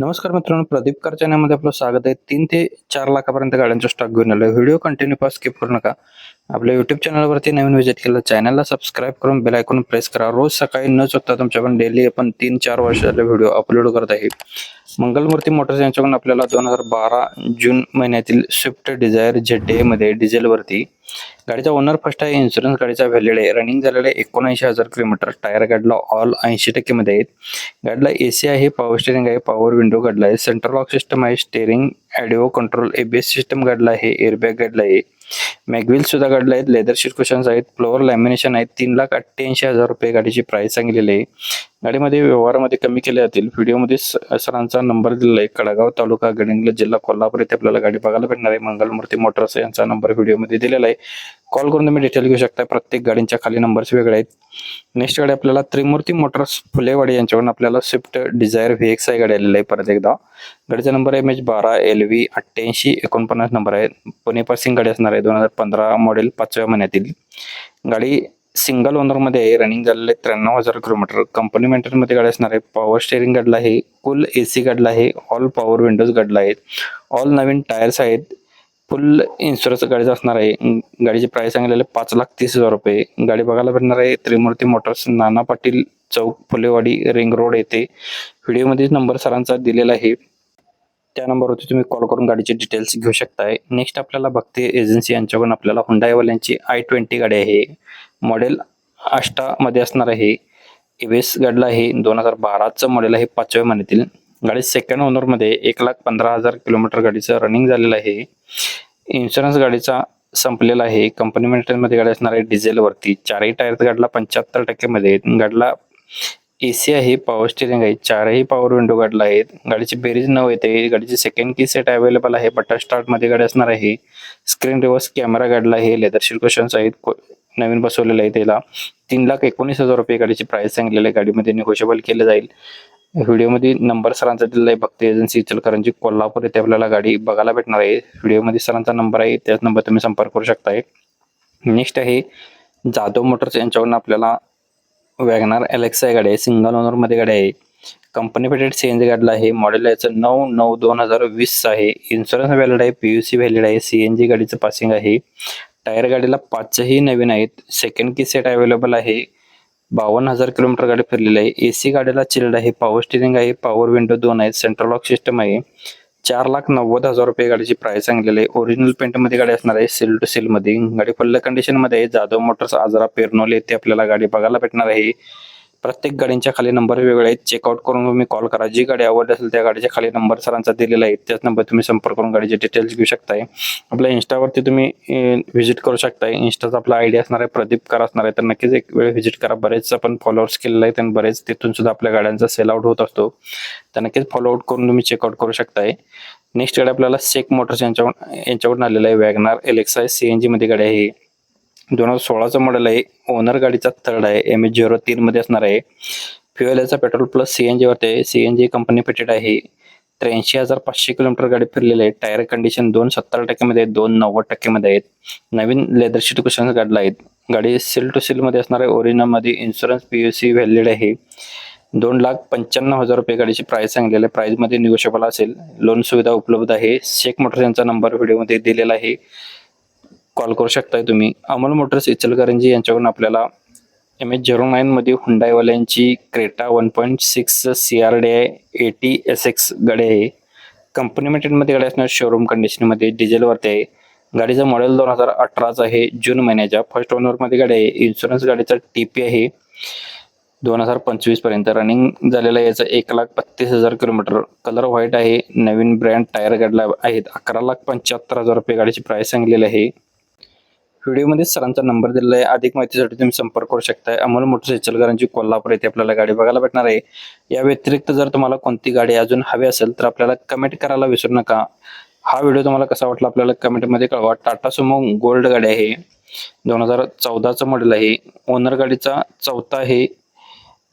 नमस्कार मित्रांनो प्रदीप कार चॅनलमध्ये आपलं स्वागत आहे. तीन ते चार लाखापर्यंत गाड्यांचा स्टॉक घेऊन आलो व्हिडिओ कंटिन्यू पास स्किप करू नका. आपल्या युट्यूब चॅनलवरती नवीन व्हिजिट केलं चॅनलला सबस्क्राईब करून बेल आयकॉन प्रेस करा. रोज सकाळी न चुकता तुमच्याकडून डेली आपण तीन चार वर्षाचे व्हिडिओ अपलोड करत आहे. मंगलमूर्ती मोटर्स यांच्याकडून आपल्याला दोन हजार बारा जून महिन्यातील स्विफ्ट डिझायर झेडमध्ये डिझेलवरती गाडीचा ओनर फर्स्ट आहे इन्शुरन्स गाडीचा व्हॅलिड आहे. रनिंग झालेला आहे एकोणऐंशी हजार किलोमीटर टायर गाडीला ऑल ऐंशी टक्के मध्ये आहेत. गाडीला एसी आहे पॉवर स्टेरिंग आहे पॉवर विंडो गाडला आहे. सेंट्रल लॉक सिस्टम आहे steering audio control ABS system गाडला आहे एअरबॅग गाडला आहे. मॅगविल सुद्धा काढले आहेत. लेदर शीट कुशन्स आहेत. फ्लोअर लॅमिनेशन आहेत. तीन लाख अठ्ठ्याऐंशी हजार रुपये गाडीची प्राइस सांगितलेली आहे. गाडीमध्ये व्यवहारामध्ये कमी केले जातील. व्हिडिओमध्ये स- सरांचा नंबर दिलेला आहे. कडागाव तालुका गडिंगला जिल्हा कोल्हापूर येथे आपल्याला गाडी बघायला भेटणार आहे. मंगलमूर्ती मोटर्स यांचा नंबर व्हिडिओमध्ये दिलेला आहे. कॉल करून तुम्ही डिटेल घेऊ शकता. प्रत्येक गाडींच्या खाली नंबर्स वेगळे आहेत. नेक्स्ट गाडी आपल्याला त्रिमूर्ती मोटर्स फुलेवाडी यांच्याकडून आपल्याला Swift Dzire V X I गाडी आलेली आहे. परत एकदा. गाडीचा नंबर एम एच बारा एल व्ही अठ्ठ्याऐंशी एकोणपन्नास नंबर आहे. पुणे पासिंग गाडी असणार आहे दोन हजार पंधरा मॉडेल पाचव्या महिन्यातील. गाडी सिंगल ओनरमध्ये आहे रनिंग झालेले त्र्याण्णव हजार किलोमीटर. कंपनी मेंटेनमध्ये गाडी असणार आहे. पॉवर स्टेअरिंग गाडला आहे. फुल ए सी गाडला आहे. ऑल पॉवर विंडोज गाडला आहेत. ऑल नवीन टायर्स आहेत. फुल इन्शुरन्स गाडीचा असणार आहे. गाडीचे गाडीची सांगितलेले पाच लाख तीस हजार रुपये. गाडी बघायला भेटणार आहे. त्रिमूर्ती मोटर्स नाना पाटील चौक फुलेवाडी रिंग रोड येथे. व्हिडिओमध्ये नंबर सरांचा दिलेला आहे. त्या नंबरवरती तुम्ही कॉल करून गाडीचे डिटेल्स घेऊ शकताय. नेक्स्ट आपल्याला भक्ती एजन्सी यांच्याकडून आपल्याला हुंडाईवाल्यांची आय ट्वेंटी गाडी आहे. मॉडेल आष्टामध्ये असणार आहे. एवेस गाडीला आहे दोन हजार बाराचं मॉडेल आहे पाचव्या महिन्यातील. गाडी सेकंड ओनरमध्ये एक लाख पंधरा हजार किलोमीटर गाडीचं रनिंग झालेलं आहे. इन्शुरन्स गाडीचा संपलेला आहे. कंपनी मेंटेनमध्ये गाडी असणार आहे डिझेलवरती चारही टायर गाडीला पंच्याहत्तर टक्केमध्ये आहेत. गाडीला सी आहे पॉवर स्टिअरिंग आहे चारही पॉवर विंडो गाडला आहेत. गाडीची बेरीज नऊ येते. गाडीची सेकंड की सेट अवेलेबल आहे. बटर स्टार्टमध्ये गाडी असणार आहे. स्क्रीन रिव्हर्स कॅमेरा गाडला आहे लेदर शिल्कोशन्स आहेत. नवीन बसवलेलं आहे त्याला. तीन लाख एकोणीस हजार रुपये गाडीची प्राइस सांगलेली आहे. गाडीमध्ये निगोशिएबल केलं जाईल. व्हिडिओमध्ये नंबर सरांचा दिलेला आहे. भक्ती एजन्सी इचलकरंजी कोल्हापूर येथे आपल्याला गाडी बघायला भेटणार आहे. व्हिडिओमध्ये सरांचा नंबर आहे. त्याच नंबर तुम्ही संपर्क करू शकताय. नेक्स्ट आहे जाधव मोटर्स यांच्याकडून आपल्याला वॅगनार एलेक्सा गाडी. आहे सिंगल ओनरमध्ये गाडी आहे. कंपनी पेटेड सीएनजी गाडीला आहे. मॉडेल याचं नऊ नऊ दोन हजार वीस आहे. इन्शुरन्स व्हॅलिड आहे. पीयूसी व्हॅलिड आहे. सीएनजी गाडीचं पासिंग आहे. टायर गाडीला पाचही नवीन आहेत. सेकंड की सेट अवेलेबल आहे. बावन्न हजार किलोमीटर गाडी फिरलेली आहे. एसी गाडीला चिल्ड आहे. पॉवर स्टिअरिंग आहे. पॉवर विंडो दोन आहेत. सेंट्रल लॉक सिस्टम आहे. चार लाख नव्वद हजार रुपये गाडीची प्राइस सांगलेली आहे. ओरिजिनल पेंटमध्ये गाडी असणार आहे. सेल टू सेल मध्ये. गाडी फुल्ल कंडिशनमध्ये आहे. जाधव मोटर्स आजरा पेरनोल येथे आपल्याला गाडी बघायला भेटणार आहे. प्रत्येक गाडींच्या खाली नंबर वेगळे आहेत. चेकआउट करून तुम्ही कॉल करा. जी गाडी आवडली असेल त्या गाडीच्या खाली नंबर सरांचा दिलेला आहे. त्याच नंबर तुम्ही संपर्क करून गाडीचे डिटेल्स घेऊ शकताय. आपल्या इन्स्टावरती तुम्ही व्हिजिट करू शकताय. इन्स्टाचा आपला आयडिया असणार आहे. प्रदीप कर असणार आहे. तर नक्कीच एक वेळ व्हिजिट करा. बरेच आपण फॉलोअर्स केलेले आहेत आणि बरेच तिथून सुद्धा आपल्या गाड्यांचा सेल आउट होत असतो. तर नक्कीच फॉलोआउट करून तुम्ही चेकआउट करू शकताय. नेक्स्ट गाडी आपल्याला सेक मोटर्स यांच्याकडून यांच्याकडून आलेला आहे. वॅगनार एलेक्सा सी एन जी मध्ये गाडी आहे. दोन हजार सोळाचं मॉडेल आहे. ओनर गाडीचा थर्ड आहे. एम एच झिरो तीन मध्ये असणार आहे. फ्युएल याचा पेट्रोल प्लस सीएनजी वरती आहे. सीएनजी कंपनी पेटेड आहे. त्र्याऐंशी हजार पाचशे किलोमीटर गाडी फिरलेली आहे. टायर कंडिशन दोन सत्तर टक्केमध्ये आहेत दोन नव्वद टक्केमध्ये आहेत. नवीन लेदर शीट कुशन काढला आहेत. गाडी सेल टू सेल मध्ये असणार आहे. ओरिजिनलमध्ये इन्शुरन्स पीयूसी व्हॅलिड आहे. दोन लाख पंच्याण्णव हजार रुपये गाडीची प्राइस सांगलेली आहे. प्राइसमध्ये निगोशिएबल असेल. लोन सुविधा उपलब्ध आहे. शेख मोटर्स यांचा नंबर व्हिडिओमध्ये दिलेला आहे. कॉल करू शकताय तुम्ही. अमोल मोटर्स इचलकरंजी यांच्याकडून आपल्याला एम एच झिरो नाईनमध्ये हुंडाईवाल्यांची Creta one point six C R D I AT S X गाडी आहे. कंपनी मध्ये गाडी असणार शोरूम कंडिशनमध्ये डिझेलवरती आहे. गाडीचं मॉडेल दोन हजार अठराचं आहे जून महिन्याच्या. फर्स्ट ओनरमध्ये गाडी आहे. इन्शुरन्स गाडीचा टी पी आहे. दोन हजार पंचवीसपर्यंत रनिंग झालेलं आहे. याचं एक लाख बत्तीस हजार किलोमीटर. कलर व्हाईट आहे. नवीन ब्रँड टायर गाडला आहेत. अकरा लाख पंच्याहत्तर हजार रुपये गाडीची प्राईस सांगलेली आहे. व्हिडिओमध्ये सरांचा नंबर दिलेला आहे. अधिक माहितीसाठी तुम्ही संपर्क करू शकताय. अमोल मोटर्स इचलकरांची कोल्हापूर येथे आपल्याला गाडी बघायला भेटणार आहे. या व्यतिरिक्त जर तुम्हाला कोणती गाडी अजून हवी असेल तर आपल्याला कमेंट करायला विसरू नका. हा व्हिडिओ तुम्हाला कसा वाटला आपल्याला कमेंटमध्ये कळवा. टाटा सुमो गोल्ड गाडी आहे. दोन हजार चौदाचं मॉडेल आहे. ओनर गाडीचा चौथा आहे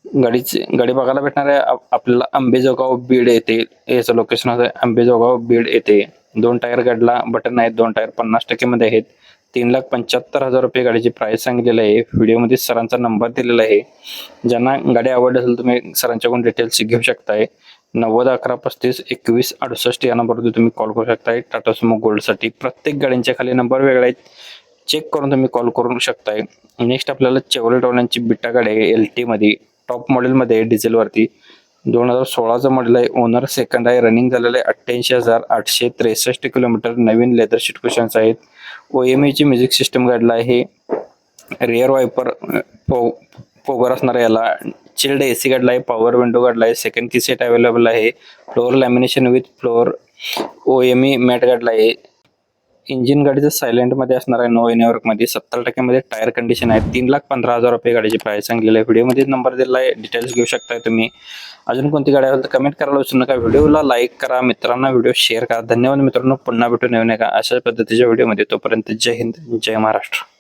गाडीची गाडी बघायला भेटणार आहे. आपल्याला आंबेजोगाव बीड येते याचं लोकेशन आहे. आंबेजोगाव बीड येते दोन टायर गाडीला बटन आहेत. दोन टायर पन्नास टक्केमध्ये आहेत. तीन लाख पंच्याहत्तर हजार रुपये गाडीची प्राईस सांगितलेली आहे. व्हिडिओमध्ये सरांचा नंबर दिलेला आहे. ज्यांना गाडी आवडली असेल तुम्ही सरांच्याकडून डिटेल्स घेऊ शकताय. नव्वद अकरा पस्तीस एकवीस अडुसष्ट या नंबरवरती तुम्ही कॉल करू शकताय. टाटा सुमो गोल्डसाठी प्रत्येक गाड्यांच्या खाली नंबर वेगळा आहेत. चेक करून तुम्ही कॉल करू शकताय. नेक्स्ट आपल्याला चेवलेट वाल्यांची बिट्टा गाडी आहे. एल टीमध्ये टॉप मॉडेलमध्ये डिझेलवरती दोन हजार सोळाचं मॉडेल आहे. ओनर सेकंड आहे. रनिंग झालेलं आहे. अठ्ठ्याऐंशी हजार आठशे त्रेसष्ट किलोमीटर नवीन लेदर सीट क्वेश्चन्स आहेत. ओ एम एची म्युझिक सिस्टम गाडला आहे. रिअर वायपर पो पोगर असणार आहे याला. चिल्ड ए सी गाडला आहे पॉवर विंडो गाडला आहे सेकंड की सेट अवेलेबल आहे. Floor lamination with floor O M E mat गाडला आहे. इंजिन गाडीचं सायलेंटमध्ये असणार आहे नो एनवर्कमध्ये सत्तर टक्क्यामध्ये टायर कंडिशन आहे. तीन लाख पंधरा हजार रुपये गाडीची प्राईस सांगलेली आहे. व्हिडिओमध्ये नंबर दिला आहे. डिटेल्स घेऊ शकताय तुम्ही. अजून कोणती गाडी असेल तर कमेंट करायला विसरू नका. व्हिडिओला लाईक करा. मित्रांना व्हिडिओ शेअर करा. धन्यवाद मित्रांनो. पुन्हा भेटून येऊ नका अशा पद्धतीच्या व्हिडिओमध्ये तोपर्यंत जय हिंद जय महाराष्ट्र.